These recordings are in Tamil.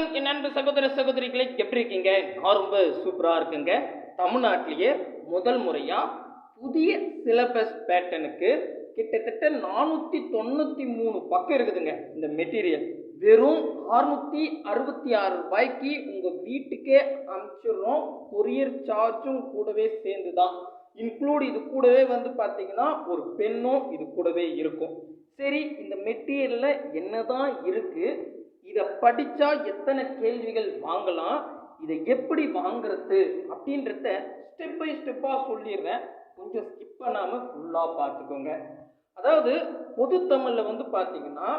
என் அன்பு சகோதர சகோதரிகளை எப்படி இருக்கீங்க? நான் ரொம்ப சூப்பரா இருக்குங்க. தமிழ்நாட்டிலேயே முதல் முறையா புதிய சிலபஸ் பேட்டனுக்கு கிட்டத்தட்ட நானூத்தி தொண்ணூத்தி மூணு பக்கம் இருக்குதுங்க இந்த மெட்டீரியல் வெறும் அறுநூத்தி அறுபத்தி ஆறு ரூபாய்க்கு உங்க வீட்டுக்கே அனுப்பிச்சிடுறோம். கொரியர் சார்ஜும் கூடவே சேர்ந்து தான் இன்க்ளூட் இது கூடவே வந்து பார்த்தீங்கன்னா ஒரு பெண்ணும் இது கூடவே இருக்கும். சரி இந்த மெட்டீரியல்ல என்னதான் இருக்குது இதை படித்தா எத்தனை கேள்விகள் வாங்கலாம் இதை எப்படி வாங்குறது அப்படின்றத ஸ்டெப் பை ஸ்டெப்பாக சொல்லிடுறேன். கொஞ்சம் ஸ்கிப் பண்ணாமல் ஃபுல்லாக பார்த்துக்கோங்க. அதாவது பொது தமிழில் வந்து பார்த்தீங்கன்னா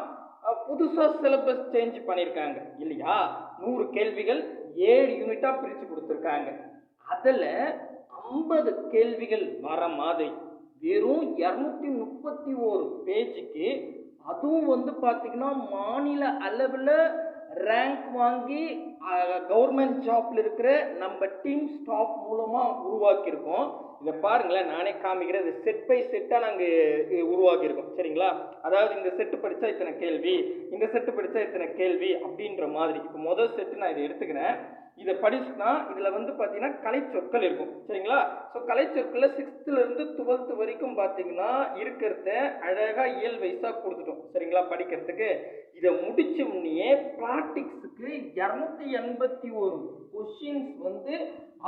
புதுசாக சிலபஸ் சேஞ்ச் பண்ணியிருக்காங்க. இல்லையா? நூறு கேள்விகள் ஏழு யூனிட்டாக பிரித்து கொடுத்துருக்காங்க. அதில் ஐம்பது கேள்விகள் வர மாதிரி. வெறும் இரநூத்தி முப்பத்தி ஓரு பேஜுக்கு அதுவும் வந்து பார்த்திங்கன்னா மாநில அளவில் ரேங்க் வாங்கி கவர்மெண்ட் ஜாப்ல இருக்கிற நம்ம டீம் ஸ்டாஃப் மூலமாக உருவாக்கியிருக்கோம். இதை பாருங்களேன் நானே காமிக்கிறேன். இது செட் பை செட்டாக நாங்கள் உருவாக்கியிருக்கோம். சரிங்களா? அதாவது இந்த செட்டு படித்தா இத்தனை கேள்வி இந்த செட்டு படித்தா இத்தனை கேள்வி அப்படின்ற மாதிரி. இப்போ முதல் செட்டு நான் இதை எடுத்துக்கிறேன். இதை படிச்சுனா இதில் வந்து பார்த்தீங்கன்னா கலைச்சொற்கள் இருக்கும். சரிங்களா? ஸோ கலைச்சொற்களில் சிக்ஸ்த்துலேருந்து டுவெல்த்து வரைக்கும் பார்த்தீங்கன்னா இருக்கிறத அழகாக இயல் வயசாக கொடுத்துட்டோம். சரிங்களா? படிக்கிறதுக்கு. இதை முடிச்ச உடனே ப்ராக்டிக்ஸுக்கு இரநூத்தி எண்பத்தி ஒரு கொஷின்ஸ் வந்து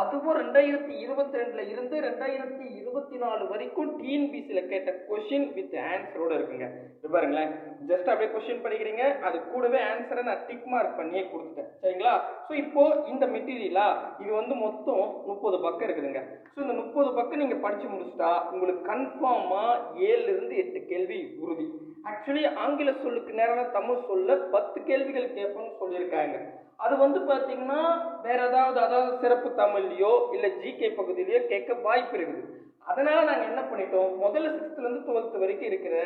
அதுவும் ரெண்டாயிரத்தி இருபத்தி ரெண்டில் இருந்து ரெண்டாயிரத்தி இருபத்தி நாலு வரைக்கும் டிஎன்பிசியில் கேட்ட கொஷின் வித் ஆன்சரோட இருக்குங்க. இது பாருங்களேன். ஜஸ்ட் அப்படியே கொஷின் படிக்கிறீங்க. அது கூடவே ஆன்சரை நான் டிக் மார்க் பண்ணியே கொடுத்துட்டேன். சரிங்களா? ஸோ இப்போது இந்த மெட்டீரியலா இது வந்து மொத்தம் முப்பது பக்கம் இருக்குதுங்க. ஸோ இந்த முப்பது பக்கம் நீங்கள் படித்து முடிச்சிட்டா உங்களுக்கு கன்ஃபார்மாக ஏழுலேருந்து எட்டு கேள்வி உறுதி. ஆக்சுவலி ஆங்கில சொல்லுக்கு நேரான தமிழ் சொல்ல பத்து கேள்விகள் கேட்போம்னு சொல்லியிருக்காங்க. அது வந்து பார்த்தீங்கன்னா வேற ஏதாவது அதாவது சிறப்பு தமிழ்லையோ இல்லை ஜிகே பகுதியிலையோ கேட்க வாய்ப்பு இருக்குது. அதனால் நாங்கள் என்ன பண்ணிட்டோம் முதல்ல சிக்ஸ்த்துலேருந்து டுவெல்த் வரைக்கும் இருக்கிற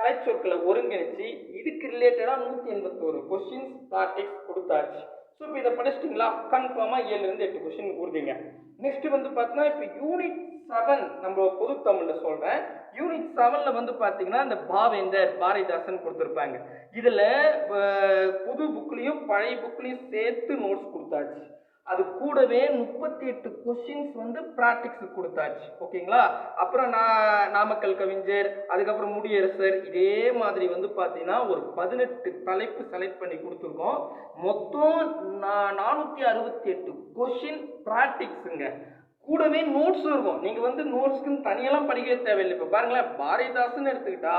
கலைச்சொற்களை ஒருங்கிணைச்சு இதுக்கு ரிலேட்டடாக நூற்றி எண்பத்தோரு கொஸ்டின்ஸ் ப்ராக்டிக்ஸ் கொடுத்தாச்சு. ஸோ இப்போ இதை படிச்சிட்டிங்களா? கன்ஃபார்மாக ஏழுலேருந்து எட்டு கொஸ்டின் உறுதிங்க. நெக்ஸ்ட் வந்து பார்த்தீங்கன்னா இப்போ யூனிட் செவன் நம்ம பொது தமிழில் சொல்கிறேன் யூனிட் செவனில் வந்து பார்த்தீங்கன்னா இந்த பாவேந்தர் பாரதிதாசன் கொடுத்துருப்பாங்க. இதில் புது புக்லேயும் பழைய புக்லேயும் சேர்த்து நோட்ஸ் கொடுத்தாச்சு. அது கூடவே முப்பத்தி எட்டு கொஸ்டின்ஸ் வந்து ப்ராக்டிக்ஸ் கொடுத்தாச்சு. ஓகேங்களா? அப்புறம் நான் நாமக்கல் கவிஞர் அதுக்கப்புறம் முடியரசர் இதே மாதிரி வந்து பார்த்தீங்கன்னா ஒரு பதினெட்டு தலைப்பு செலக்ட் பண்ணி கொடுத்துருக்கோம். மொத்தம் நான் நானூற்றி அறுபத்தி எட்டு கொஷின் ப்ராக்டிக்ஸுங்க கூடவே நோட்ஸும் இருக்கும். நீங்கள் வந்து நோட்ஸ்க்குன்னு தனியெல்லாம் படிக்கவே தேவையில்லை. இப்போ பாருங்களேன் பாரதிதாசன் எடுத்துக்கிட்டா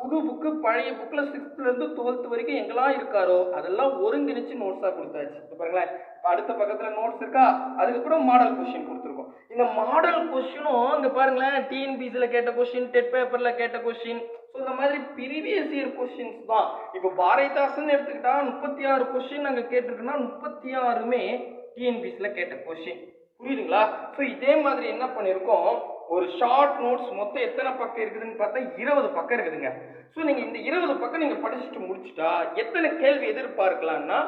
புது புக்கு பழைய புக்கில் சிக்ஸ்த்துலேருந்து டுவெல்த் வரைக்கும் எங்கெல்லாம் இருக்காரோ அதெல்லாம் ஒருங்கிணைச்சு நோட்ஸாக கொடுத்தாச்சு. பாருங்களேன் இப்போ அடுத்த பக்கத்தில் நோட்ஸ் இருக்கா? அதுக்கப்புறம் மாடல் கொஷின் கொடுத்துருக்கோம். இந்த மாடல் கொஷினும் இங்கே பாருங்களேன் டிஎன்பிசியில் கேட்ட கொஷின் டெட் பேப்பரில் கேட்ட கொஷின் ஸோ இந்த மாதிரி ப்ரீவியஸ் இயர் கொஷின்ஸ் தான். இப்போ பாரதிதாசன் எடுத்துக்கிட்டா முப்பத்தி ஆறு கொஷின் நாங்கள் கேட்டிருக்கோன்னா முப்பத்தி ஆறுமே டிஎன்பிசியில் கேட்ட கொஷின் புரியுதுங்களா? ஸோ இதே மாதிரி என்ன பண்ணியிருக்கோம் ஒரு ஷார்ட் நோட்ஸ் மொத்தம் எத்தனை பக்கம் இருக்குதுன்னு பார்த்தா இருபது பக்கம் இருக்குதுங்க. ஸோ நீங்கள் இந்த இருபது பக்கம் நீங்கள் படிச்சுட்டு முடிச்சுட்டா எத்தனை கேள்வி எதிர்பார்க்கலாம்னா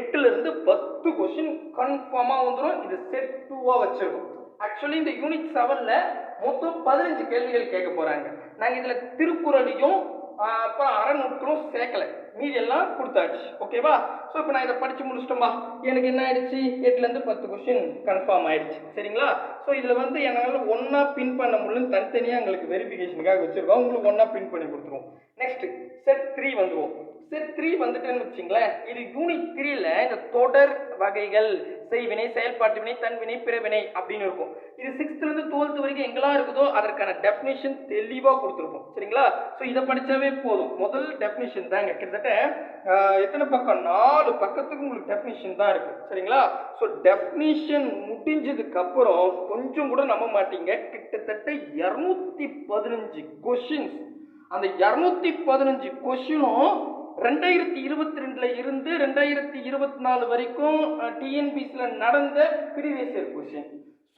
எட்டுலேருந்து பத்து கொஸ்டின் கன்ஃபார்மாக வந்துடும் இது செட் டூவாக வச்சிருக்கோம். ஆக்சுவலி இந்த யூனிட் செவனில் மொத்தம் பதினஞ்சு கேள்விகள் கேட்க போகிறாங்க நாங்கள் இதில் திருக்குறளையும் அப்புறம் அறநூற்றும் சேர்க்கலை. மீதி எல்லாம் கொடுத்தாச்சு. ஓகேவா ஸோ இப்போ நான் இதை படித்து முடிச்சிட்டோமா எனக்கு என்ன ஆயிடுச்சு? எட்டுலேருந்து பத்து கொஸ்டின் கன்ஃபார்ம் ஆயிடுச்சு. சரிங்களா? ஸோ இதில் வந்து என்னால் ஒன்றா பின் பண்ண முடியலன்னு தனித்தனியாக எங்களுக்கு வெரிஃபிகேஷனுக்காக வச்சுருக்கோம். உங்களுக்கு ஒன்றா பின் பண்ணி கொடுத்துருவோம். நெக்ஸ்ட் செட் த்ரீ வந்துருவோம். செட் த்ரீ வந்துட்டுன்னு வச்சுங்களேன். இது யூனிட் த்ரீல இந்த தொடர் வகைகள் செய்வினை செயல்பாட்டு வினை தன்வினை பிறவினை அப்படின்னு இருக்கும். இது சிக்ஸ்த்லேருந்து டுவெல்த் வரைக்கும் எங்கெல்லாம் இருக்குதோ அதற்கான டெஃபினேஷன் தெளிவாக கொடுத்துருப்போம். சரிங்களா? ஸோ இதை படித்தாவே போதும். முதல் டெஃபினேஷன் தாங்க. கிட்டத்தட்ட எத்தனை பக்கம்? நாலு பக்கத்துக்கு உங்களுக்கு டெஃபினேஷன் தான் இருக்குது சரிங்களா? ஸோ டெஃபினேஷன் முடிஞ்சதுக்கப்புறம் கொஞ்சம் கூட நம்ப மாட்டீங்க. கிட்டத்தட்ட இரநூத்தி பதினஞ்சு கொஷின்ஸ் அந்த இரநூத்தி பதினஞ்சு கொஷினும் ரெண்டாயிரத்தி இருபத்தி ரெண்டுல இருந்து ரெண்டாயிரத்தி இருபத்தி நாலு வரைக்கும் டிஎன்பிசியில் நடந்த ப்ரீவியஸ் இயர் கொஷின்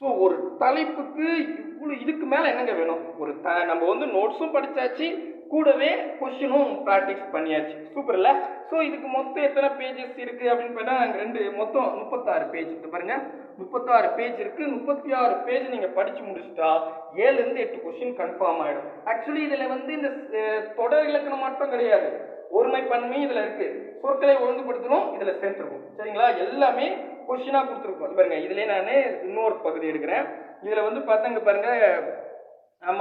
ஸோ ஒரு தலைப்புக்கு இவ்வளோ இதுக்கு மேலே என்னங்க வேணும்? ஒரு த நம்ம வந்து நோட்ஸும் படிச்சாச்சு கூடவே கொஷினும் ப்ராக்டிஸ் பண்ணியாச்சு. சூப்பரில் ஸோ இதுக்கு மொத்தம் எத்தனை பேஜஸ் இருக்குது அப்படின்னு பார்த்தா நாங்கள் ரெண்டு மொத்தம் முப்பத்தாறு பேஜ் இருக்குது பாருங்கள் முப்பத்தாறு பேஜ் இருக்குது முப்பத்தி ஆறு பேஜ் நீங்கள் படித்து முடிச்சிட்டா ஏழுலேருந்து எட்டு கொஷின் கன்ஃபார்ம் ஆகிடும் ஆக்சுவலி இதில் வந்து இந்த தொடர் இலக்கணம் மட்டும் கிடையாது. ஒருமை பன்மை இதில் இருக்குது சொற்களை ஒழுங்குபடுத்தணும் இதில் சேர்த்துருக்கும் சரிங்களா? எல்லாமே கொஸ்டினா கொடுத்துருக்கோம். இது பாருங்க இதுலயே நான் இன்னொரு பகுதி எடுக்கிறேன். இதுல வந்து பார்த்தாங்க பாருங்க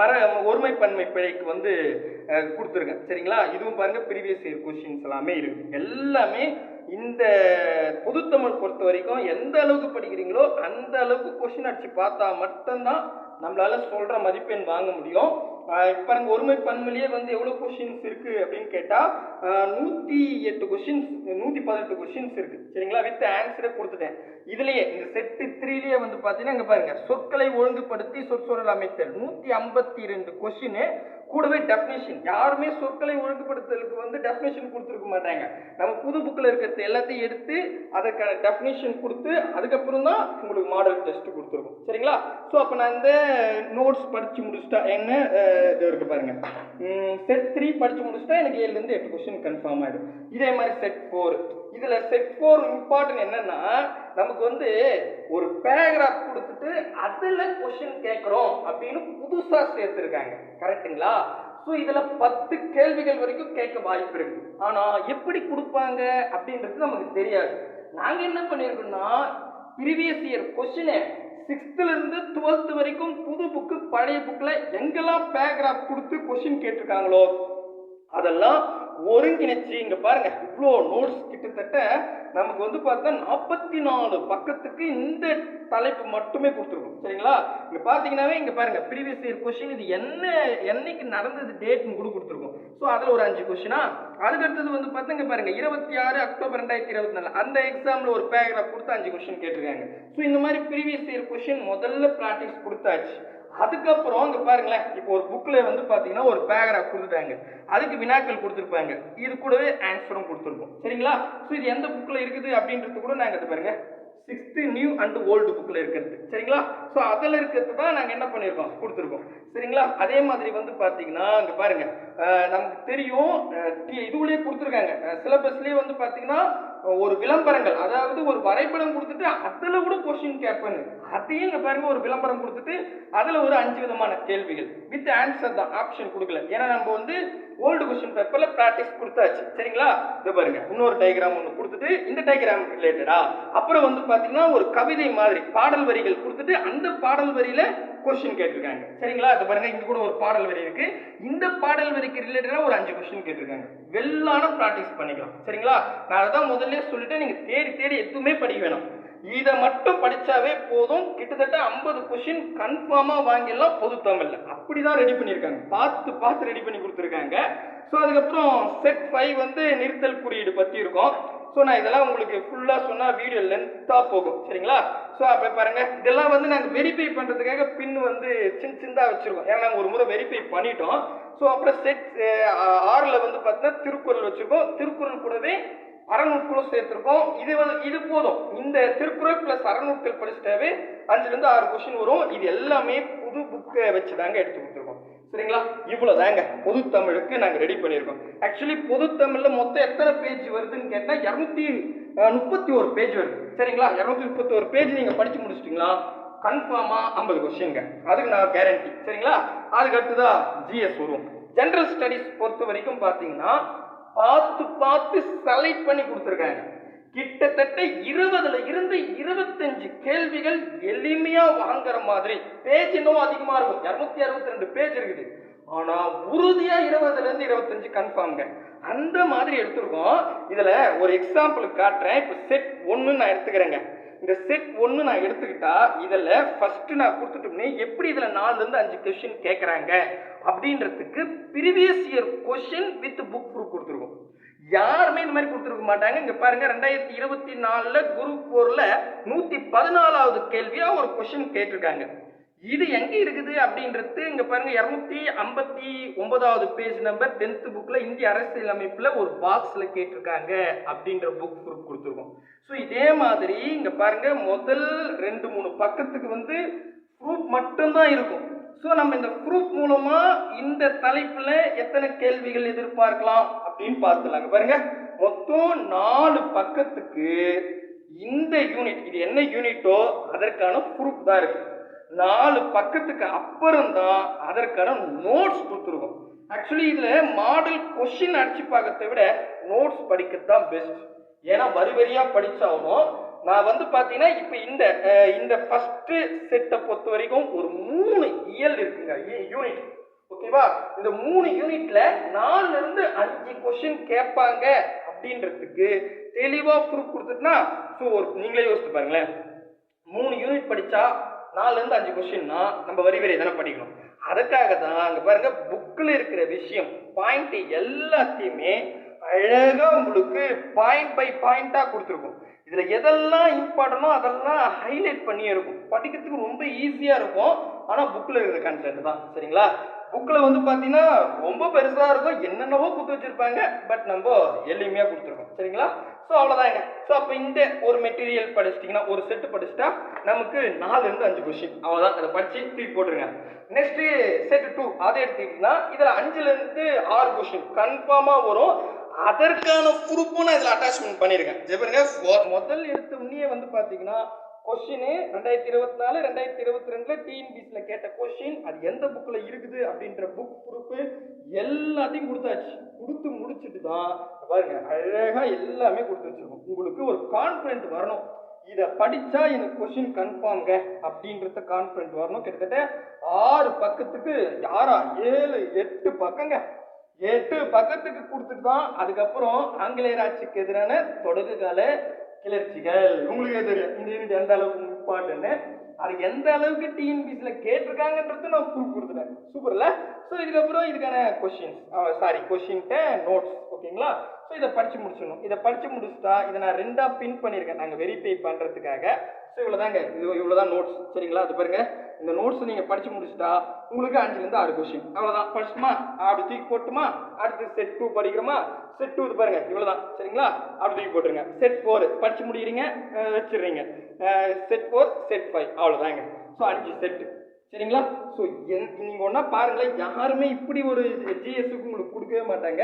மர ஒருமை பன்மை பிழைக்கு வந்து கொடுத்துருக்கேன். சரிங்களா? இதுவும் பாருங்க ப்ரீவியஸ் இயர் கொஸ்டின்ஸ் எல்லாமே இருக்கு. எல்லாமே இந்த பொதுத்தமிழ் பொறுத்த வரைக்கும் எந்த அளவுக்கு படிக்கிறீங்களோ அந்த அளவுக்கு கொஷின் அடிச்சு பார்த்தா மட்டும்தான் நம்மளால சொல்ற மதிப்பெண் வாங்க முடியும். இப்போ இப்ப பாருங்க ஒருமை பன்மொழியே வந்து எவ்வளோ கொஷின்ஸ் இருக்கு அப்படின்னு கேட்டால் நூற்றி எட்டு கொஷின்ஸ் நூற்றி பதினெட்டு கொஷின்ஸ் இருக்கு. சரிங்களா? வித் ஆன்சரை கொடுத்துட்டேன். இதுலயே இந்த செட்டு த்ரீலேயே வந்து பார்த்தீங்கன்னா இங்கே பாருங்க சொற்களை ஒழுங்குபடுத்தி சொற்சொடர் அமைத்தல். நூற்றி ஐம்பத்தி ரெண்டு கொஷின் கூடவே டெஃபினேஷன் யாருமே சொற்களை ஒழுங்குபடுத்துதலுக்கு வந்து டெஃபினேஷன் கொடுத்துருக்க மாட்டாங்க. நம்ம புது புக்கில் இருக்கிறது எல்லாத்தையும் எடுத்து அதற்கான டெஃபினேஷன் கொடுத்து அதுக்கப்புறம் தான் உங்களுக்கு மாடல் டெஸ்ட் கொடுத்துருக்கோம். சரிங்களா? ஸோ அப்போ நான் இந்த நோட்ஸ் படித்து முடிச்சிட்டா என்ன? இது இருக்கு பாருங்க. செட் த்ரீ படித்து முடிச்சிட்டா எனக்கு ஏழுலேருந்து எட்டு கொஸ்டின் கன்ஃபார்ம் ஆகிடும் இதே மாதிரி செட் ஃபோர் இதில் செட் ஃபோர் இம்பார்ட்டன்ட் என்னன்னா நமக்கு வந்து ஒரு பேராகிராஃப் கொடுத்துட்டு அதில் கொஸ்டின் கேட்குறோம் அப்படின்னு புதுசாக சேர்த்துருக்காங்க. கரெக்ட்டுங்களா ஸோ இதில் பத்து கேள்விகள் வரைக்கும் கேட்க வாய்ப்பு இருக்கு. ஆனால் எப்படி கொடுப்பாங்க அப்படின்றது நமக்கு தெரியாது. நாங்கள் என்ன பண்ணியிருக்கோம்னா ப்ரீவியஸ் இயர் கொஸ்டினை சிக்ஸ்த்துலேருந்து டுவெல்த் வரைக்கும் புது புக்கு பழைய புக்கில் எங்கெல்லாம் பேராகிராஃப் கொடுத்து கொஷின் கேட்டிருக்காங்களோ அதெல்லாம் ஒருங்கிணைச்சு இங்க பாருங்க இவ்வளோ நோட்ஸ் கிட்டத்தட்ட நமக்கு வந்து பார்த்தா நாற்பத்தி நாலு பக்கத்துக்கு இந்த தலைப்பு மட்டுமே கொடுத்துருக்கோம். சரிங்களா? இங்க பாத்தீங்கன்னாவே இங்க பாருங்க ப்ரீவியஸ் இயர் கொஸ்டின் இது என்ன என்னைக்கு நடந்தது டேட்னு கூட கொடுத்துருக்கோம். ஸோ அதில் ஒரு அஞ்சு கொஸ்டினா அதுக்கடுத்தது வந்து பார்த்தா இங்க பாருங்க இருபத்தி ஆறு அக்டோபர் ரெண்டாயிரத்தி இருபத்தி நாலு அந்த எக்ஸாம்ல ஒரு பேராகிராஃப் கொடுத்து அஞ்சு கொஸ்டின் கேட்டிருக்காங்க. ஸோ இந்த மாதிரி ப்ரீவியஸ் இயர் கொஸ்டின் முதல்ல ப்ராக்டிஸ் கொடுத்தாச்சு. அதுக்கப்புறம் இங்க பாருங்களேன் இப்போ ஒரு புக்ல வந்து பாத்தீங்கன்னா ஒரு பேராகிராஃப் கொடுத்துட்டாங்க. அதுக்கு வினாக்கள் கொடுத்துருப்பாங்க. இது கூடவே ஆன்சரும் கொடுத்துருக்கோம். சரிங்களா? ஸோ இது எந்த புக்ல இருக்குது அப்படின்றது கூட நாங்க இது பாருங்க. சிக்ஸ்த்து நியூ அண்ட் ஓல்டு புக்கில் இருக்கிறது. சரிங்களா? ஸோ அதில் இருக்கிறது தான் நாங்கள் என்ன பண்ணியிருக்கோம் கொடுத்துருக்கோம். சரிங்களா? அதே மாதிரி வந்து பார்த்தீங்கன்னா அங்கே பாருங்கள் நமக்கு தெரியும். இதுவுலேயே டி- கொடுத்துருக்காங்க. சிலபஸ்லேயே வந்து பார்த்தீங்கன்னா ஒரு விளம்பரங்கள் அதாவது ஒரு வரைபடம் கொடுத்துட்டு அதில் கூட கொஸ்டின் கேட்பாங்க அதையும் இங்கே பாருங்க ஒரு விளம்பரம் கொடுத்துட்டு அதில் ஒரு அஞ்சு விதமான கேள்விகள். வித் ஆன்சர் தான் ஆப்ஷன் கொடுக்கல. ஏன்னா நம்ம வந்து ஓல்டு கொஸ்டின் பேப்பரில் ப்ராக்டிஸ் கொடுத்தாச்சு. சரிங்களா? இது பாருங்க இன்னொரு டயக்ராம் ஒன்று கொடுத்துட்டு இந்த டயக்ராம் ரிலேட்டடா அப்புறம் வந்து பார்த்தீங்கன்னா ஒரு கவிதை மாதிரி பாடல் வரிகள் கொடுத்துட்டு அந்த பாடல் வரியில கொஸ்டின் கேட்டிருக்காங்க. சரிங்களா? அது பாருங்க இங்க கூட ஒரு பாடல் வரி இருக்கு. இந்த பாடல் வரிக்கு ரிலேட்டடா ஒரு அஞ்சு கொஸ்டின் கேட்டிருக்காங்க. வெள்ளான ப்ராக்டிஸ் பண்ணிக்கலாம். சரிங்களா? நான் அதான் முதல்ல சொல்லிட்டு நீங்க தேடி தேடி எதுவுமே படிக்க வேணாம். இதை மட்டும் படிச்சாவே போதும். கிட்டத்தட்ட ஐம்பது கொஷின் கன்ஃபார்மா வாங்கிடலாம். பொது தமிழ்ல. அப்படிதான் ரெடி பண்ணியிருக்காங்க. பார்த்து பார்த்து ரெடி பண்ணி கொடுத்துருக்காங்க. ஸோ அதுக்கப்புறம் செட் ஃபைவ் வந்து நிறுத்தல் குறியீடு பற்றி இருக்கும். ஸோ நான் இதெல்லாம் உங்களுக்கு ஃபுல்லாக சொன்னால் வீடியோ லென்த்தாக போகும். சரிங்களா? ஸோ அப்போ பாருங்கள் இதெல்லாம் வந்து நாங்கள் வெரிஃபை பண்ணுறதுக்காக பின் வந்து சின்ன சின்னதாக வச்சுருக்கோம். ஏன்னா நாங்கள் ஒரு முறை வெரிஃபை பண்ணிட்டோம். ஸோ அப்புறம் செட் ஆறில் வந்து பார்த்தீங்கன்னா திருக்குறள் வச்சுருக்கோம். திருக்குறள் கூடவே அறநூட்களும் சேர்த்துருக்கோம். இது வந்து இது போதும். இந்த திருக்குறள் ப்ளஸ் அறநூட்கள் படிச்சுட்டாவே அஞ்சுலேருந்து ஆறு கொஸ்டின் வரும். இது எல்லாமே புது புக்கை வச்சு தாங்க எடுத்து கொடுத்துருக்கோம். சரிங்களா? இவ்வளோ தாங்க பொது தமிழுக்கு ரெடி பண்ணியிருக்கோம். ஆக்சுவலி பொது மொத்தம் எத்தனை பேஜ் வருதுன்னு கேட்டால் இரநூத்தி முப்பத்தி ஒரு பேஜ் வருது. சரிங்களா? இரநூத்தி முப்பத்தி ஒரு பேஜ் நீங்கள் படித்து முடிச்சிட்டிங்களா கன்ஃபார்மாக ஐம்பது கொஸ்டின்ங்க அதுக்கு நான் கேரண்டி சரிங்களா? அதுக்கு தான் ஜிஎஸ் வரும் ஜென்ரல் ஸ்டடீஸ் பொறுத்த வரைக்கும் பார்த்தீங்கன்னா பார்த்து பார்த்து செலக்ட் பண்ணி கொடுத்துருக்காங்க. கிட்டத்தட்ட இருபதுல இருந்து இருபத்தஞ்சு கேள்விகள் எளிமையா வாங்குற மாதிரி. பேஜ் இன்னும் அதிகமா இருக்கும். இருநூத்தி அறுபத்தி ரெண்டு பேஜ் இருக்குது. ஆனா உறுதியா இருபதுல இருந்து இருபத்தஞ்சு கன்ஃபார்ம்ங்க அந்த மாதிரி எடுத்திருக்கோம். இதுல ஒரு எக்ஸாம்பிளுக்கு காட்டுறேன். இப்போ செட் ஒன்னு நான் எடுத்துக்கிறேங்க. இந்த செட் ஒன்று நான் எடுத்துக்கிட்டா இதில் ஃபர்ஸ்ட் நான் கொடுத்துட்டோம்னே எப்படி இதில் நாலுலேருந்து அஞ்சு கொஷின் கேட்குறாங்க அப்படின்றதுக்கு previous year question with book proof யாருமே இந்த மாதிரி கொடுத்துருக்க மாட்டாங்க. இங்க பாருங்க ரெண்டாயிரத்தி இருபத்தி நாலுல குரு போர்ல நூத்தி பதினாலாவது கேள்வியா ஒரு கொஷின் கேட்டிருக்காங்க. இது எங்க இருக்குது அப்படின்றது இங்க பாருங்க இருநூத்தி ஐம்பத்தி ஒன்பதாவது பேஜ் நம்பர் டென்த் புக்ல இந்திய அரசியல் அமைப்புல ஒரு பாக்ஸ்ல கேட்டிருக்காங்க அப்படின்ற புக் குரூப் கொடுத்துருக்கோம். ஸோ இதே மாதிரி இங்க பாருங்க முதல் ரெண்டு மூணு பக்கத்துக்கு வந்து குரூப் மட்டும்தான் இருக்கும். ஸோ நம்ம இந்த குரூப் மூலமா இந்த தலைப்புல எத்தனை கேள்விகள் எதிர்பார்க்கலாம்? அப்படின்னு பார்த்துலாங்க. பாருங்க மொத்தம் நாலு பக்கத்துக்கு இந்த யூனிட் இது என்ன யூனிட்டோ அதற்கான ப்ரூஃப் தான் இருக்கு. நாலு பக்கத்துக்கு அப்புறம் தான் அதற்கான நோட்ஸ் கொடுத்துருக்கோம். ஆக்சுவலி இதுல மாடல் கொஸ்டின் அடிச்சு பார்க்கறத விட நோட்ஸ் படிக்கிறது தான் பெஸ்ட் ஏன்னா வரி வரியா படிச்சாகணும். நான் வந்து பார்த்தீங்கன்னா இப்போ இந்த இந்த ஃபஸ்ட்டு செட்டை பொறுத்த வரைக்கும் ஒரு மூணு இயல் இருக்குங்க. E, யூனிட் ஓகேவா இந்த மூணு யூனிட்ல நாலுல இருந்து அஞ்சு கொஸ்டின் கேட்பாங்க அப்படின்றதுக்கு தெளிவா ப்ரூஃப் கொடுத்துட்டுனா ஸோ ஒரு நீங்களே யோசிச்சு பாருங்களேன். மூணு யூனிட் படிச்சா நாலுல இருந்து அஞ்சு கொஸ்டின்னா நம்ம வரி வரி தானே படிக்கணும். அதுக்காக தான் அங்க பாருங்க புக்கில் இருக்கிற விஷயம் பாயிண்ட் எல்லாத்தையுமே அழகா உங்களுக்கு பாயிண்ட் பை பாயிண்டா கொடுத்துருக்கும். இதுல எதெல்லாம் இம்பார்ட்டனோ அதெல்லாம் ஹைலைட் பண்ணி இருக்கும். படிக்கிறதுக்கு ரொம்ப ஈஸியா இருக்கும். ஆனா புக்ல இருக்கிற கண்டென்ட் தான். சரிங்களா? புக்கில் வந்து பார்த்தீங்கன்னா ரொம்ப பெருசாக இருக்கும் என்னென்னவோ கொடுத்து வச்சிருப்பாங்க பட் நம்ம எளிமையாக கொடுத்துருக்கோம். சரிங்களா? ஸோ அவ்வளோதாங்க ஸோ அப்போ இந்த ஒரு மெட்டீரியல் படிச்சிட்டிங்கன்னா ஒரு செட்டு படிச்சிட்டா நமக்கு நாலுலேருந்து அஞ்சு கொஷின் அவ்வளோதான் அதை படித்து தூக்கி போட்டுருங்க. நெக்ஸ்ட்டு செட்டு டூ அதை எடுத்துக்கிட்டிங்கன்னா இதில் அஞ்சுலேருந்து ஆறு கொஷின் கன்ஃபார்மாக வரும். அதற்கான ப்ரூஃபும் நான் இதில் அட்டாச்மெண்ட் பண்ணியிருக்கேன். ஜெபருங்க. முதல் எடுத்த உடனே வந்து பார்த்தீங்கன்னா கொஸ்டின் ரெண்டாயிரத்தி இருபத்தி நாலு ரெண்டாயிரத்தி இருபத்தி ரெண்டுல டிஎன்பிசியில் கேட்ட கொஸ்டின் அது எந்த புக்கில் இருக்குது அப்படின்ற புக் ப்ரூஃப் எல்லாத்தையும் கொடுத்தாச்சு. கொடுத்து முடிச்சுட்டு தான் பாருங்க அழகாக எல்லாமே கொடுத்து வச்சிருக்கோம். உங்களுக்கு ஒரு கான்ஃபிடென்ட் வரணும். இதை படித்தா எனக்கு கொஷின் கன்ஃபார்ம்ங்க அப்படின்றத கான்ஃபிடென்ட் வரணும். கிட்டத்தட்ட ஆறு பக்கத்துக்கு யாரா? ஏழு எட்டு பக்கங்க. எட்டு பக்கத்துக்கு கொடுத்துட்டு தான் அதுக்கப்புறம் ஆங்கிலேயராட்சிக்கு எதிரான தொடக்குகால கிளர்ச்சிகள். உங்களுக்கே தெரியும். இந்த யூனிட் எந்த அளவுக்கு இம்பார்ட்டன்ட் அது எந்த அளவுக்கு டிஎன்பிசியில் கேட்டிருக்காங்கன்றது நான் ப்ரூஃப் கொடுத்துட்டேன். சூப்பரில் ஸோ இதுக்கப்புறம் இதுக்கான கொஷின்ஸ் சாரி கொஷின்ட்ட நோட்ஸ் ஓகேங்களா ஸோ இதை படித்து முடிச்சிடணும். இதை படித்து முடிச்சுட்டா இதை நான் ரெண்டாக பின் பண்ணியிருக்கேன். நாங்கள் வெரிஃபை பண்ணுறதுக்காக ஸோ இவ்வளோதாங்க இது இவ்வளோதான் நோட்ஸ் சரிங்களா? அது பாருங்கள் இந்த நோட்ஸ் நீங்கள் படித்து முடிச்சுட்டா உங்களுக்கு அஞ்சுலேருந்து ஆறு கொஷின் அவ்வளோதான் படிச்சுமா அப்படி தூக்கி போட்டுமா? அடுத்து செட் டூ படிக்கிறோமா? செட் டூ இது பாருங்க. இவ்வளோதான் சரிங்களா? அப்படி தூக்கி போட்டுருங்க. செட் ஃபோர் படித்து முடிக்கிறீங்க? வச்சிடுறீங்க. செட் ஃபோர் செட் ஃபைவ் அவ்வளோதாங்க ஸோ அஞ்சு செட்டு சரிங்களா? ஸோ நீங்கள் ஒன்றா பாருங்களேன். யாருமே இப்படி ஒரு ஜிஎஸ்க்கு உங்களுக்கு கொடுக்கவே மாட்டாங்க.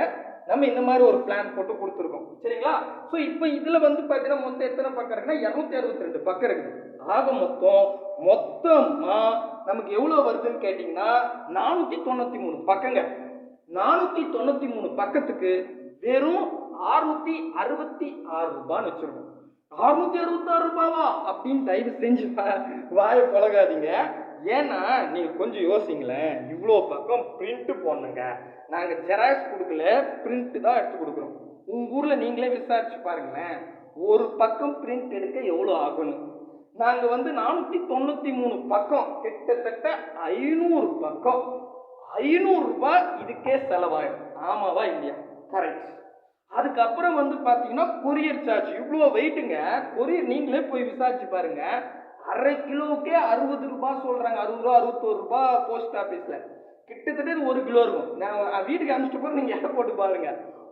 நம்ம இந்த மாதிரி ஒரு பிளான் போட்டு கொடுத்துருக்கோம். சரிங்களா? ஸோ இப்போ இதில் வந்து பார்த்தீங்கன்னா மொத்தம் எத்தனை பக்கம் இருக்குன்னா இரநூத்தி அறுபத்தி ரெண்டு பக்கம் இருக்குது. ஆக மொத்தம் மொத்தமாக நமக்கு எவ்வளோ வருதுன்னு கேட்டிங்கன்னா நானூற்றி தொண்ணூற்றி மூணு பக்கங்க. நானூற்றி தொண்ணூற்றி மூணு பக்கத்துக்கு வெறும் அறுநூத்தி அறுபத்தி ஆறு ரூபான்னு வச்சுருக்கோம் அறுநூத்தி அறுபத்தாறு ரூபாவா? அப்படின்னு தயவு செஞ்சு வாயை பழகாதீங்க. ஏன்னா நீங்க கொஞ்சம் யோசிங்களேன். இவ்வளோ பக்கம் பிரிண்ட் போடணுங்க. நாங்க ஜெராக்ஸ் கொடுக்கல பிரிண்ட் தான் எடுத்து கொடுக்குறோம். உங்க ஊர்ல நீங்களே விசாரிச்சு பாருங்களேன். ஒரு பக்கம் பிரிண்ட் எடுக்க எவ்வளோ ஆகும்னு. நாங்க வந்து நானூத்தி தொண்ணூத்தி மூணு பக்கம் கிட்டத்தட்ட ஐநூறு பக்கம். ஐநூறு ரூபாய் இதுக்கே செலவாயிடும். ஆமாவா இல்லையா? கரெக்ட் அதுக்கப்புறம் வந்து பார்த்தீங்கன்னா கொரியர் சார்ஜ் இவ்வளோ வெயிட்டுங்க கொரியர் நீங்களே போய் விசாரிச்சு பாருங்க. அரை கிலோவுக்கே அறுபது ரூபாய் சொல்கிறாங்க அறுபது ரூபா அறுபத்தோரு ரூபா போஸ்ட் ஆஃபீஸில் கிட்டத்தட்ட இது ஒரு கிலோ இருக்கும். நான் வீட்டுக்கு அனுப்பிச்சிட்டு போய் நீங்கள் எடை போட்டு பாருங்க.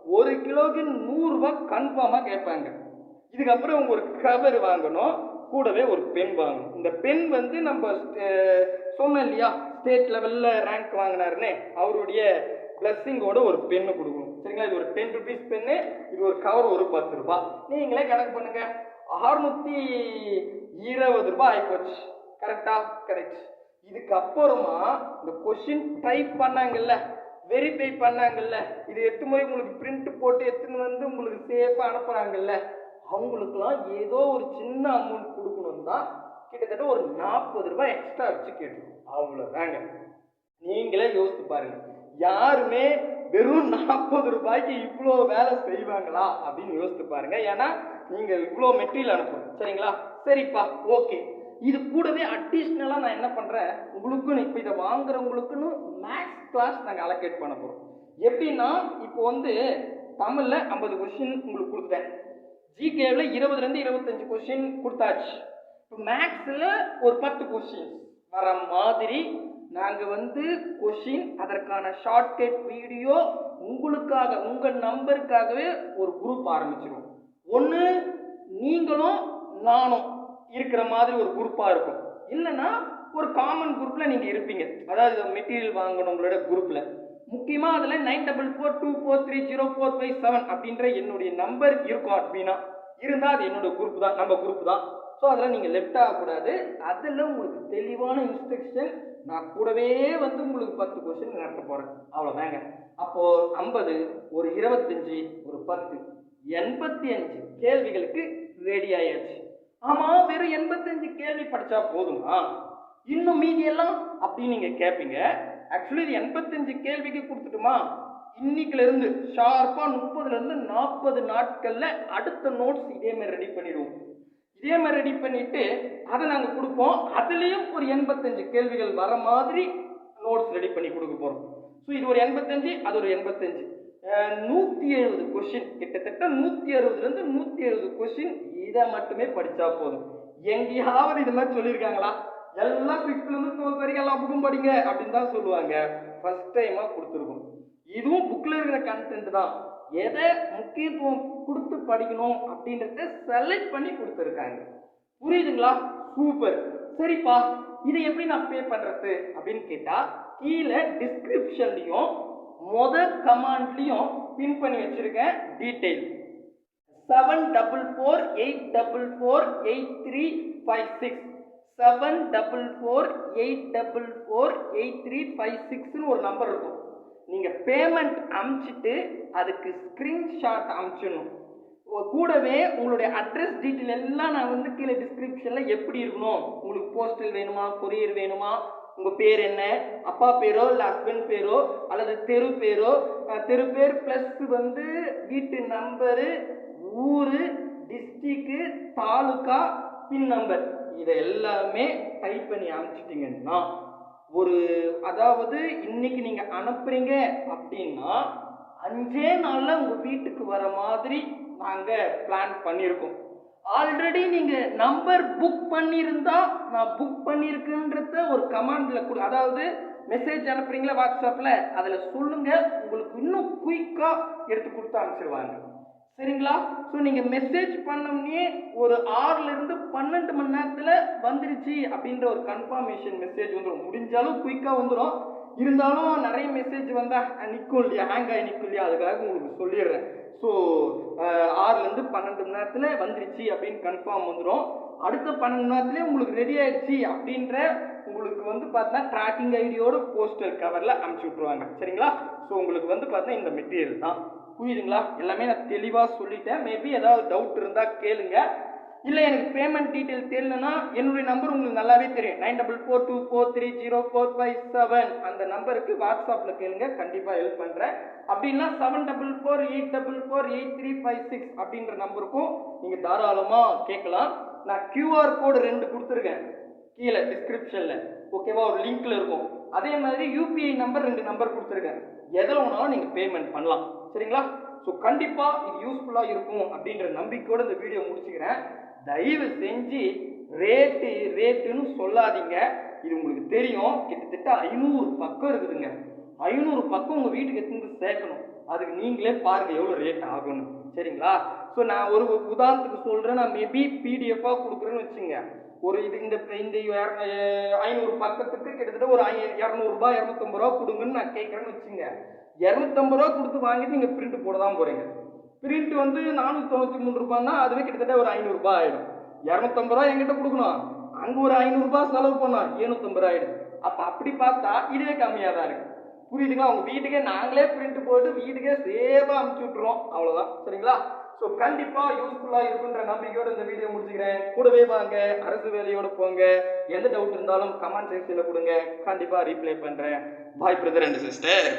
ஒரு கிலோவுக்கு நூறுரூவா கன்ஃபார்மாக கேட்பாங்க. இதுக்கப்புறம் அவங்க ஒரு கவர் வாங்கணும். கூடவே ஒரு பென் வாங்கணும். இந்த பென் வந்து நம்ம அஹ், சொன்னேன் இல்லையா? ஸ்டேட் லெவலில் ரேங்க் வாங்கினாருன்னு. அவருடைய பிளஸ்ஸிங்கோட ஒரு பெண்ணு கொடுக்கணும். சரிங்களா? இது ஒரு டென் ருபீஸ் பென்னு இது ஒரு கவர் ஒரு பத்து ரூபாய் நீங்களே கணக்கு பண்ணுங்க. அறுநூத்தி இருபது ரூபாய் ஆயிப்போச்சு. கரெக்டா கரெக்ட் இதுக்கப்புறமா இந்த கொஷின் டைப் பண்ணாங்கல்ல வெரிஃபை பண்ணாங்கல்ல இது எத்தனை போய் உங்களுக்கு பிரிண்ட் போட்டு எடுத்துன்னு வந்து உங்களுக்கு சேஃபாக அனுப்புகிறாங்கல்ல அவங்களுக்குலாம் ஏதோ ஒரு சின்ன அமௌண்ட் கொடுக்கணும் தான் கிட்டத்தட்ட ஒரு நாற்பது ரூபாய் எக்ஸ்ட்ரா வச்சு கேட்டுருக்கோம் அவ்வளோதாங்க நீங்களே யோசித்து பாருங்க. யாருமே வெறும் நாற்பது ரூபாய்க்கு இவ்வளோ வேலை செய்வாங்களா? அப்படின்னு யோசித்து பாருங்க. ஏன்னா நீங்க இவ்வளோ மெட்டீரியல் அனுப்பணும். சரிங்களா? சரிப்பா ஓகே. இது கூடவே அடிஷ்னலாக நான் என்ன பண்ணுறேன் உங்களுக்குன்னு இப்போ இதை வாங்குறவங்களுக்குன்னு மேக்ஸ் கிளாஸ் நாங்கள் அலோகேட் பண்ண போகிறோம் எப்படின்னா இப்போ வந்து தமிழில் ஐம்பது கொஷின் உங்களுக்கு கொடுத்தேன் ஜிகேவில் இருபதுலேருந்து இருபத்தஞ்சு கொஷின் கொடுத்தாச்சு. இப்போ மேக்ஸில் ஒரு பத்து கொஷின் வர மாதிரி நாங்கள் வந்து கொஷின் அதற்கான ஷார்ட்கட் வீடியோ உங்களுக்காக உங்கள் நம்பருக்காகவே ஒரு குரூப் ஆரம்பிச்சிடும் ஒன்று நீங்களும் நானும் இருக்கிற மாதிரி ஒரு குரூப்பாக இருக்கும். இல்லைன்னா ஒரு காமன் குரூப்பில் நீங்கள் இருப்பீங்க. அதாவது மெட்டீரியல் வாங்கணும் உங்களோட குரூப்பில் முக்கியமாக அதில் nine double four two four three zero four five seven அப்படின்ற என்னுடைய நம்பர் இருக்கும் அப்படின்னா இருந்தால் அது என்னோட குரூப் தான் நம்ம குரூப் தான். ஸோ அதில் நீங்கள் லெஃப்ட் ஆகக்கூடாது. அதில் உங்களுக்கு தெளிவான இன்ஸ்ட்ரக்ஷன் நான் கூடவே வந்து உங்களுக்கு பத்து கொஸ்டின் நடத்த போகிறேன் அவ்வளோதாங்க அப்போது ஐம்பது ஒரு இருபத்தஞ்சி ஒரு பத்து எண்பத்தி அஞ்சு கேள்விகளுக்கு ரெடி ஆயாச்சு. ஆமா வெறும் எண்பத்தஞ்சு கேள்வி படிச்சா போதுமா? இன்னும் மீதி எல்லாம் அப்படின்னு நீங்க கேட்பீங்க ஆக்சுவலி இது எண்பத்தஞ்சு கேள்விக்கு கொடுத்துட்டுமா? இன்னைக்குல இருந்து ஷார்ப்பா முப்பதுல இருந்து நாற்பது நாட்கள்ல அடுத்த நோட்ஸ் இதே மாதிரி ரெடி பண்ணிடுவோம். இதே மாதிரி ரெடி பண்ணிட்டு அதை நாங்கள் கொடுப்போம். அதுலேயும் ஒரு எண்பத்தஞ்சு கேள்விகள் வர மாதிரி நோட்ஸ் ரெடி பண்ணி கொடுக்க போகிறோம் ஸோ இது ஒரு எண்பத்தஞ்சு அது ஒரு எண்பத்தஞ்சு. நூற்றி எழுபது கொஷின் கிட்டத்தட்ட நூற்றி அறுபதுலேருந்து நூற்றி எழுபது கொஷின் இதை மட்டுமே படித்தா போதும். எங்கேயாவது இது மாதிரி சொல்லியிருக்காங்களா? எல்லாம் சிக்ஸ்த்லேருந்து டுவெல்த் வரைக்கும் எல்லா புக்கும் படிங்க அப்படின்னு தான் சொல்லுவாங்க. ஃபஸ்ட் டைமாக கொடுத்துருக்கோம். இதுவும் புக்கில் இருக்கிற கண்டென்ட் தான். எதை முக்கியத்துவம் கொடுத்து படிக்கணும் அப்படின்றத செலக்ட் பண்ணி கொடுத்துருக்காங்க. புரியுதுங்களா? சூப்பர் சரிப்பா இதை எப்படி நான் பே பண்ணுறது அப்படின்னு கேட்டால் கீழே டிஸ்கிரிப்ஷன்லையும் மொத கமாண்ட்லையும் பின் பண்ணி வச்சுருக்கேன் detail seven double four eight double four eight three five six seven double four eight double four eight three five சிக்ஸ்னு ஒரு நம்பர் இருக்கும். நீங்கள் பேமெண்ட் அமுச்சிட்டு அதுக்கு ஸ்க்ரீன்ஷாட் அமுச்சிடணும். கூடவே உங்களுடைய அட்ரஸ் டீட்டெயில் எல்லாம் நான் வந்து கீழே டிஸ்கிரிப்ஷனில் எப்படி இருக்கணும்? உங்களுக்கு போஸ்டல் வேணுமா? கொரியர் வேணுமா? உங்கள் பேர் என்ன? அப்பா பேரோ இல்லை ஹஸ்பண்ட் பேரோ அல்லது தெரு பேரோ? தெரு பேர் ப்ளஸ் வந்து வீட்டு நம்பரு ஊர் டிஸ்ட்ரிக்கு தாலுக்கா பின் நம்பர் இதை எல்லாமே டைப் பண்ணி அனுப்பிச்சிட்டிங்கன்னா ஒரு அதாவது இன்னைக்கு நீங்க அனுப்புறீங்க அப்படின்னா அஞ்சே நாள்ல உங்க வீட்டுக்கு வர மாதிரி நாங்க பிளான் பண்ணியிருக்கோம் ஆல்ரெடி நீங்க நம்பர் புக் பண்ணியிருந்தா நான் புக் பண்ணியிருக்குன்றத ஒரு கமாண்ட்ல கொடு அதாவது மெசேஜ் அனுப்புறீங்களா வாட்ஸ்அப்ல அதுல சொல்லுங்க உங்களுக்கு இன்னும் குயிக்கா எடுத்து கொடுத்து அனுப்பிச்சிருவாங்க. சரிங்களா? ஸோ நீங்கள் மெசேஜ் பண்ணோம்னே ஒரு ஆறுலேருந்து பன்னெண்டு மணி நேரத்தில் வந்துருச்சு அப்படின்ற ஒரு கன்ஃபர்மேஷன் மெசேஜ் வந்துடும் முடிஞ்சாலும் குயிக்காக வந்துடும் இருந்தாலும் நிறைய மெசேஜ் வந்தால் நிற்கும் இல்லையா? ஹேங் ஆகி நிற்கும் இல்லையா? அதுக்காக உங்களுக்கு சொல்லிடுறேன். ஸோ ஆறுலேருந்து பன்னெண்டு மணி நேரத்தில் வந்துருச்சு அப்படின்னு கன்ஃபார்ம் வந்துடும் அடுத்த பன்னெண்டு மணி நேரத்துலேயே உங்களுக்கு ரெடி ஆயிடுச்சு அப்படின்ற உங்களுக்கு வந்து பார்த்தா ட்ராக்கிங் ஐடியோட போஸ்டர் கவரில் அனுப்பிச்சி விட்ருவாங்க சரிங்களா? ஸோ உங்களுக்கு வந்து பார்த்தா இந்த மெட்டீரியல் தான். புரியுதுங்களா? எல்லாமே நான் தெளிவாக சொல்லிட்டேன். மேபி ஏதாவது டவுட் இருந்தால் கேளுங்க. இல்லை எனக்கு பேமெண்ட் டீட்டெயில் தெரியலனா என்னுடைய நம்பர் உங்களுக்கு நல்லாவே தெரியும். Nine double four two four three zero four five seven அந்த நம்பருக்கு வாட்ஸ்அப்பில் கேளுங்க. கண்டிப்பாக ஹெல்ப் பண்ணுறேன் அப்படின்னா seven double four eight double four eight three five six அப்படின்ற நம்பருக்கும் நீங்கள் தாராளமாக கேட்கலாம். நான் கியூஆர் கோடு ரெண்டு கொடுத்துருக்கேன். கீழே டிஸ்கிரிப்ஷனில் ஓகேவா ஒரு லிங்க்கில் இருக்கும். அதே மாதிரி யூபிஐ நம்பர் ரெண்டு நம்பர் கொடுத்துருக்கேன். எதில் வேணாலும் நீங்கள் பேமெண்ட் பண்ணலாம். சரிங்களா? ஸோ கண்டிப்பாக இது யூஸ்ஃபுல்லாக இருக்கும் அப்படின்ற நம்பிக்கையோட இந்த வீடியோ முடிச்சுக்கிறேன். தயவு செஞ்சு ரேட்டு ரேட்டுன்னு சொல்லாதீங்க. இது உங்களுக்கு தெரியும். கிட்டத்தட்ட ஐநூறு பக்கம் இருக்குதுங்க. ஐநூறு பக்கம் உங்கள் வீட்டுக்கு எடுத்துட்டு சேர்க்கணும். அதுக்கு நீங்களே பாருங்கள் எவ்வளோ ரேட் ஆகும்னு. சரிங்களா? ஸோ நான் ஒரு உதாரணத்துக்கு சொல்கிறேன் நான் மேபி பிடிஎஃபாக கொடுக்குறேன்னு வச்சுங்க. ஒரு இது இந்த இந்த ஐநூறு பக்கத்துக்கு கிட்டத்தட்ட ஒரு ஐ- இரநூறுபா இரநூத்தம்பது ரூபா கொடுங்கன்னு நான் கேட்குறேன்னு வச்சுங்க. இரநூத்தம்பது ரூபா கொடுத்து வாங்கிட்டு நீங்கள் பிரிண்ட் போட தான் போகிறீங்க பிரிண்ட் வந்து நானூற்றி தொண்ணூற்றி மூணு ரூபான்னா அதுவே கிட்டத்தட்ட ஒரு ஐநூறுரூபா ஆகிடும் இரநூத்தம்பது ரூபா எங்கிட்ட கொடுக்கணும். அங்கே ஒரு ஐநூறுரூபா செலவு பண்ணோம் ஏழ்நூத்தம்பது ரூபா ஆகிடும் அப்போ அப்படி பார்த்தா இதுவே கம்மியாக தான் இருக்குது புரியுதுங்களா? அவங்க வீட்டுக்கே நாங்களே பிரிண்ட் போட்டு வீட்டுக்கே சேஃபாக அமுச்சு விட்ருவோம் அவ்வளோதான் சரிங்களா? ஸோ கண்டிப்பாக யூஸ்ஃபுல்லாக இருக்குன்ற நம்பிக்கையோடு இந்த வீடியோ முடிச்சுக்கிறேன். கூடவே வாங்க. அரசு வேலையோடு போங்க. எந்த டவுட் இருந்தாலும் கமெண்ட் செக்ஷனில் கொடுங்க. கண்டிப்பாக ரீப்ளை பண்ணுறேன் பாய் பிரதர் அண்ட் சிஸ்டர்